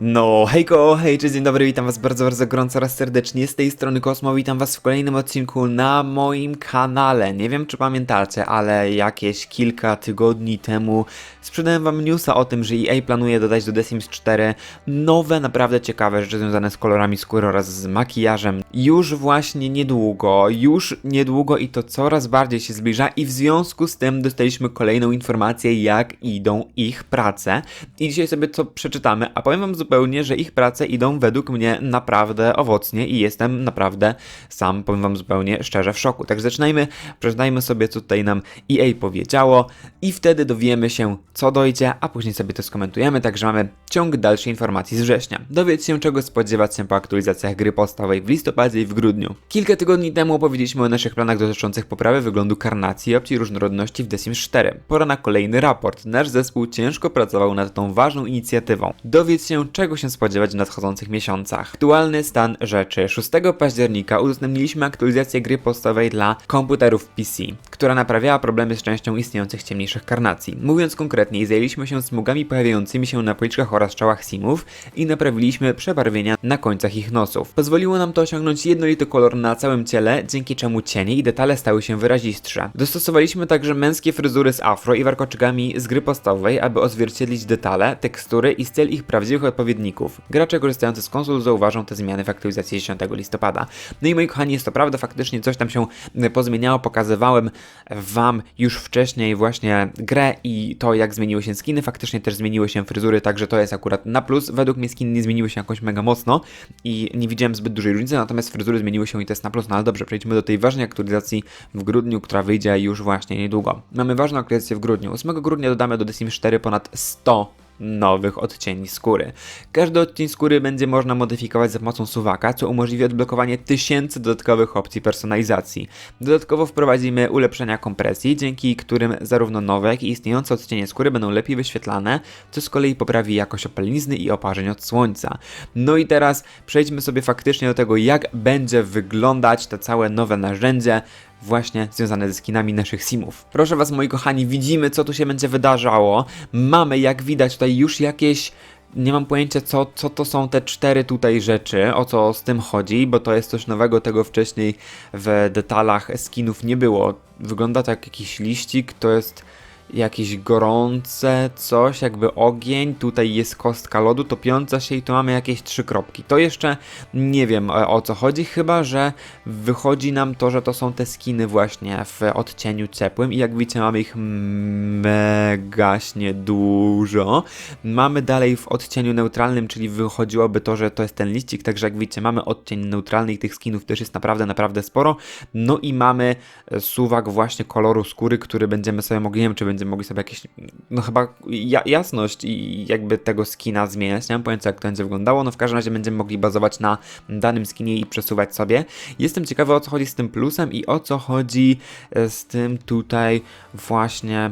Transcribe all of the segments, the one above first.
No, hejko, hej, cześć, dzień dobry, witam was bardzo, bardzo gorąco oraz serdecznie. Z tej strony Kosmo, witam was w kolejnym odcinku na moim kanale. Nie wiem, czy pamiętacie, ale jakieś kilka tygodni temu sprzedałem wam newsa o tym, że EA planuje dodać do The Sims 4 nowe, naprawdę ciekawe rzeczy związane z kolorami skóry oraz z makijażem. Już właśnie niedługo, już niedługo i to coraz bardziej się zbliża i w związku z tym dostaliśmy kolejną informację, jak idą ich prace. I dzisiaj sobie to przeczytamy, a powiem wam zupełnie, że ich prace idą według mnie naprawdę owocnie i jestem naprawdę sam, powiem wam zupełnie szczerze, w szoku. Tak zaczynajmy, przeczytajmy sobie, co tutaj nam EA powiedziało i wtedy dowiemy się, co dojdzie, a później sobie to skomentujemy, także mamy ciąg dalszej informacji z września. Dowiedz się, czego spodziewać się po aktualizacjach gry podstawowej w listopadzie i w grudniu. Kilka tygodni temu opowiedzieliśmy o naszych planach dotyczących poprawy wyglądu karnacji i opcji różnorodności w The Sims 4. Pora na kolejny raport. Nasz zespół ciężko pracował nad tą ważną inicjatywą. Dowiedz się, czego się spodziewać w nadchodzących miesiącach. Aktualny stan rzeczy. 6 października udostępniliśmy aktualizację gry podstawowej dla komputerów PC, która naprawiała problemy z częścią istniejących ciemniejszych karnacji. Mówiąc konkretniej, zajęliśmy się smugami pojawiającymi się na policzkach oraz czałach simów i naprawiliśmy przebarwienia na końcach ich nosów. Pozwoliło nam to osiągnąć jednolity kolor na całym ciele, dzięki czemu cienie i detale stały się wyrazistsze. Dostosowaliśmy także męskie fryzury z afro i warkoczkami z gry podstawowej, aby odzwierciedlić detale, tekstury i styl ich prawdziwych odpowiedników. Gracze korzystający z konsol zauważą te zmiany w aktualizacji 10 listopada. No i moi kochani, jest to prawda, faktycznie coś tam się pozmieniało, pokazywałem wam już wcześniej właśnie grę i to jak zmieniły się skiny, faktycznie też zmieniły się fryzury, także to jest akurat na plus. Według mnie skiny nie zmieniły się jakoś mega mocno i nie widziałem zbyt dużej różnicy, natomiast fryzury zmieniły się i to jest na plus. No ale dobrze, przejdźmy do tej ważnej aktualizacji w grudniu, która wyjdzie już właśnie niedługo. Mamy ważną aktualizację w grudniu. 8 grudnia dodamy do The Sims 4 ponad 100 nowych odcieni skóry. Każdy odcień skóry będzie można modyfikować za pomocą suwaka, co umożliwi odblokowanie tysięcy dodatkowych opcji personalizacji. Dodatkowo wprowadzimy ulepszenia kompresji, dzięki którym zarówno nowe, jak i istniejące odcienie skóry będą lepiej wyświetlane, co z kolei poprawi jakość opalizny i oparzeń od słońca. No i teraz przejdźmy sobie faktycznie do tego, jak będzie wyglądać to całe nowe narzędzie, właśnie związane ze skinami naszych simów. Proszę Was, moi kochani, widzimy, co tu się będzie wydarzało. Mamy, jak widać, tutaj już jakieś. Nie mam pojęcia, co, co to są te cztery tutaj rzeczy, o co z tym chodzi, bo to jest coś nowego, tego wcześniej w detalach skinów nie było. Wygląda to jak jakiś liścik, to jest jakieś gorące coś, jakby ogień, tutaj jest kostka lodu topiąca się i tu mamy jakieś trzy kropki. To jeszcze nie wiem e, o co chodzi, chyba że wychodzi nam to, że to są te skiny właśnie w odcieniu ciepłym i jak widzicie mamy ich megaśnie dużo. Mamy dalej w odcieniu neutralnym, czyli wychodziłoby to, że to jest ten liścik, także jak widzicie mamy odcień neutralny i tych skinów też jest naprawdę, naprawdę sporo. No i mamy suwak właśnie koloru skóry, który będziemy sobie mogli, nie wiem czy będziemy mogli sobie jakieś, no chyba ja, jasność i jakby tego skina zmieniać, nie mam pojęcia jak to będzie wyglądało, no w każdym razie będziemy mogli bazować na danym skinie i przesuwać sobie. Jestem ciekawy o co chodzi z tym plusem i o co chodzi e, z tym tutaj właśnie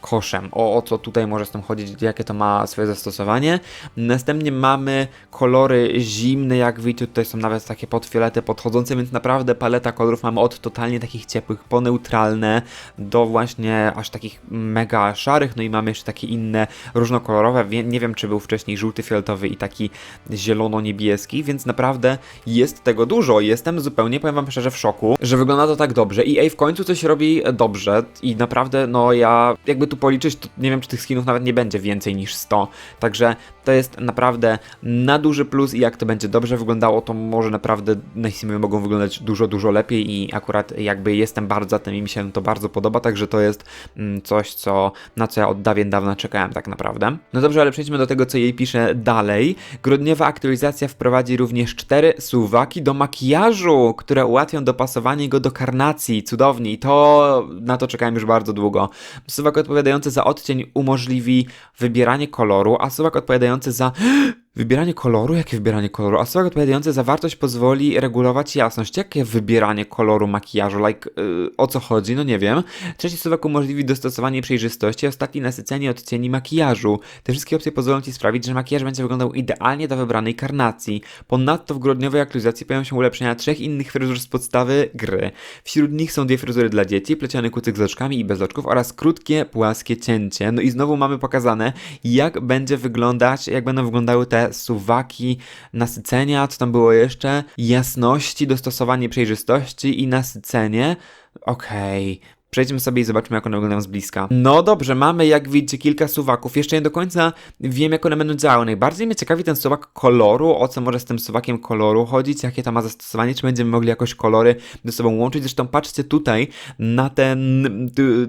koszem, o, o co tutaj może z tym chodzić, jakie to ma swoje zastosowanie. Następnie mamy kolory zimne, jak widzicie, tutaj są nawet takie podfiolety podchodzące, więc naprawdę paleta kolorów mamy od totalnie takich ciepłych, po neutralne, do właśnie aż takich mega szarych, no i mamy jeszcze takie inne różnokolorowe, nie wiem czy był wcześniej żółty, fioletowy i taki zielono-niebieski, więc naprawdę jest tego dużo. Jestem zupełnie, powiem wam szczerze, w szoku, że wygląda to tak dobrze. EA w końcu coś robi dobrze i naprawdę, no ja jakby tu policzyć, to nie wiem, czy tych skinów nawet nie będzie więcej niż 100. Także to jest naprawdę na duży plus i jak to będzie dobrze wyglądało, to może naprawdę najsimy mogą wyglądać dużo, dużo lepiej i akurat jakby jestem bardzo za tym i mi się to bardzo podoba, także to jest mm, coś, co, na co ja od dawien dawna czekałem tak naprawdę. No dobrze, ale przejdźmy do tego, co jej pisze dalej. Grudniowa aktualizacja wprowadzi również cztery suwaki do makijażu, które ułatwią dopasowanie go do karnacji. Cudownie i to na to czekałem już bardzo długo. Suwak odpowiadający za odcień umożliwi wybieranie koloru, a suwak odpowiadający za Wybieranie koloru? Jakie wybieranie koloru? A suwak odpowiadający za wartość pozwoli regulować jasność. Jakie wybieranie koloru makijażu? Like, yy, o co chodzi? No nie wiem. Trzeci suwak umożliwi dostosowanie przejrzystości, ostatni nasycenie odcieni makijażu. Te wszystkie opcje pozwolą Ci sprawić, że makijaż będzie wyglądał idealnie do wybranej karnacji. Ponadto w grudniowej aktualizacji pojawią się ulepszenia trzech innych fryzur z podstawy gry. Wśród nich są dwie fryzury dla dzieci, pleciony kucyk z oczkami i bez oczków oraz krótkie, płaskie cięcie. No i znowu mamy pokazane, jak będzie wyglądać, jak będą wyglądały te suwaki nasycenia, co tam było jeszcze? Jasności, dostosowanie przejrzystości i nasycenie. Okej. Przejdźmy sobie i zobaczmy, jak one wyglądają z bliska. No dobrze, mamy jak widzicie kilka suwaków. Jeszcze nie do końca wiem, jak one będą działały. Najbardziej mnie ciekawi ten suwak koloru, o co może z tym suwakiem koloru chodzić, jakie to ma zastosowanie, czy będziemy mogli jakoś kolory ze sobą łączyć. Zresztą patrzcie tutaj na ten,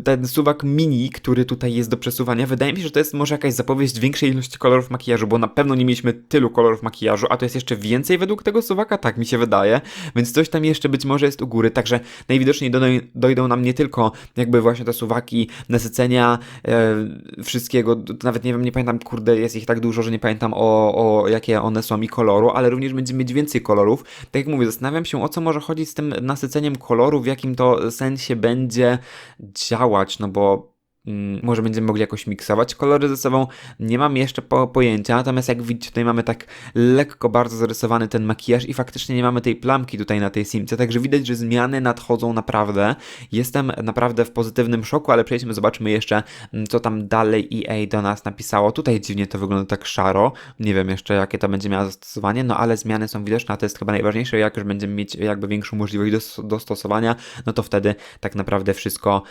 ten suwak mini, który tutaj jest do przesuwania. Wydaje mi się, że to jest może jakaś zapowiedź większej ilości kolorów makijażu, bo na pewno nie mieliśmy tylu kolorów makijażu, a to jest jeszcze więcej według tego suwaka, tak mi się wydaje. Więc coś tam jeszcze być może jest u góry, także najwidoczniej doj- dojdą nam nie tylko jakby właśnie te suwaki, nasycenia e, wszystkiego, nawet nie wiem, nie pamiętam, kurde, jest ich tak dużo, że nie pamiętam o, o jakie one są i koloru, ale również będziemy mieć więcej kolorów. Tak jak mówię, zastanawiam się o co może chodzić z tym nasyceniem koloru, w jakim to sensie będzie działać, no bo może będziemy mogli jakoś miksować kolory ze sobą. Nie mam jeszcze po pojęcia, natomiast jak widzicie, tutaj mamy tak lekko bardzo zarysowany ten makijaż i faktycznie nie mamy tej plamki tutaj na tej simce, także widać, że zmiany nadchodzą naprawdę. Jestem naprawdę w pozytywnym szoku, ale przejdźmy, zobaczmy jeszcze, mm, co tam dalej EA do nas napisało. Tutaj dziwnie to wygląda tak szaro. Nie wiem jeszcze, jakie to będzie miało zastosowanie, no ale zmiany są widoczne, a to jest chyba najważniejsze. Jak już będziemy mieć jakby większą możliwość do, dostosowania, no to wtedy tak naprawdę wszystko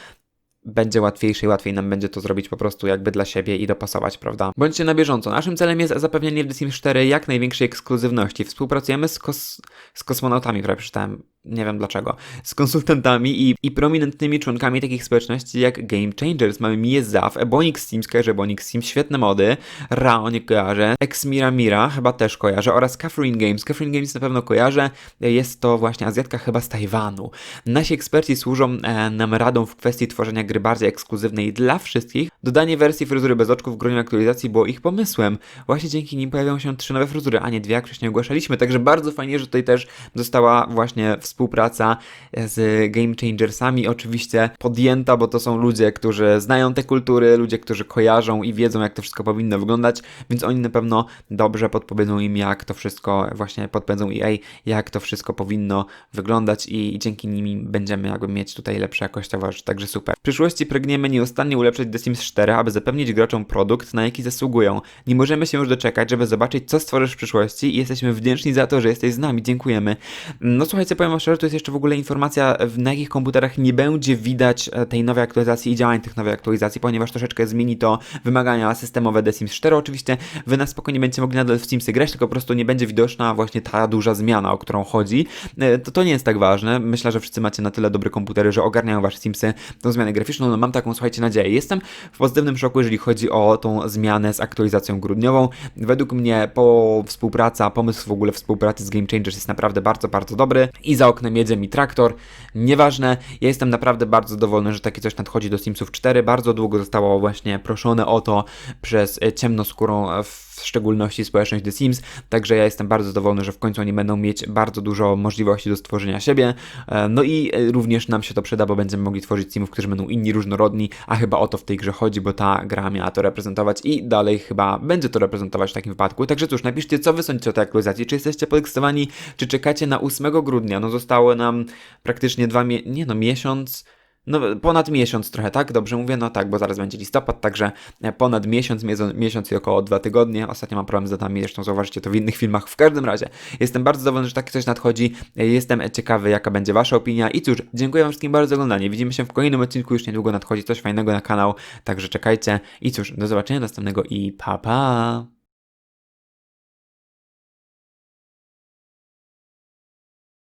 będzie łatwiejsze i łatwiej nam będzie to zrobić po prostu jakby dla siebie i dopasować, prawda? Bądźcie na bieżąco. Naszym celem jest zapewnienie w The Sims 4 jak największej ekskluzywności. Współpracujemy z, kos z kosmonautami, prawie przeczytałem, nie wiem dlaczego, z konsultantami i, i prominentnymi członkami takich społeczności jak Game Changers. Mamy Mię Zaf, Ebonix Sims, kojarzę Ebonix Sims, świetne mody, Rao nie kojarzę, Exmira Mira chyba też kojarzę oraz Catherine Games. Catherine Games na pewno kojarzę, jest to właśnie Azjatka chyba z Tajwanu. Nasi eksperci służą e, nam radą w kwestii tworzenia gry bardziej ekskluzywnej dla wszystkich. Dodanie wersji fryzury bez oczków w gronie aktualizacji było ich pomysłem. Właśnie dzięki nim pojawią się trzy nowe fryzury, a nie dwie, jak wcześniej ogłaszaliśmy. Także bardzo fajnie, że tutaj też została właśnie współpraca z Game Changersami. Oczywiście podjęta, bo to są ludzie, którzy znają te kultury, ludzie, którzy kojarzą i wiedzą, jak to wszystko powinno wyglądać, więc oni na pewno dobrze podpowiedzą im, jak to wszystko, właśnie podpowiedzą EA, jak to wszystko powinno wyglądać i dzięki nimi będziemy jakby mieć tutaj lepsze jakościowo, także super. W przyszłości pragniemy nieustannie ulepszać The Sims 4, aby zapewnić graczom produkt, na jaki zasługują. Nie możemy się już doczekać, żeby zobaczyć, co stworzysz w przyszłości i jesteśmy wdzięczni za to, że jesteś z nami. Dziękujemy. No słuchajcie, powiem szczerze, to jest jeszcze w ogóle informacja, na jakich komputerach nie będzie widać e, tej nowej aktualizacji i działań tych nowej aktualizacji, ponieważ troszeczkę zmieni to wymagania systemowe The Sims 4. Oczywiście wy na spokojnie będziecie mogli nadal w Simsy grać, tylko po prostu nie będzie widoczna właśnie ta duża zmiana, o którą chodzi. E, to, to nie jest tak ważne. Myślę, że wszyscy macie na tyle dobre komputery, że ogarniają wasze Simsy tą zmianę graficzną. No mam taką, słuchajcie, nadzieję. Jestem w pozytywnym szoku, jeżeli chodzi o tą zmianę z aktualizacją grudniową. Według mnie po współpraca, pomysł w ogóle współpracy z Game Changers jest naprawdę bardzo, bardzo dobry i za oknem jedzie mi traktor. Nieważne, ja jestem naprawdę bardzo zadowolony, że takie coś nadchodzi do Simsów 4. Bardzo długo zostało właśnie proszone o to przez e, ciemnoskórą e, w szczególności społeczność The Sims, także ja jestem bardzo zadowolony, że w końcu oni będą mieć bardzo dużo możliwości do stworzenia siebie, e, no i również nam się to przyda, bo będziemy mogli tworzyć Simów, którzy będą inni, różnorodni, a chyba o to w tej grze chodzi, bo ta gra miała to reprezentować i dalej chyba będzie to reprezentować w takim wypadku. Także cóż, napiszcie, co wy sądzicie o tej aktualizacji, czy jesteście podekscytowani, czy czekacie na 8 grudnia, no zostało nam praktycznie dwa, nie no, miesiąc, no, ponad miesiąc trochę, tak? Dobrze mówię? No tak, bo zaraz będzie listopad, także ponad miesiąc, miesiąc i około dwa tygodnie. Ostatnio mam problem z datami, zresztą zauważycie to w innych filmach. W każdym razie, jestem bardzo zadowolony, że takie coś nadchodzi. Jestem ciekawy, jaka będzie Wasza opinia. I cóż, dziękuję Wam wszystkim bardzo za oglądanie. Widzimy się w kolejnym odcinku, już niedługo nadchodzi coś fajnego na kanał, także czekajcie. I cóż, do zobaczenia następnego i pa pa!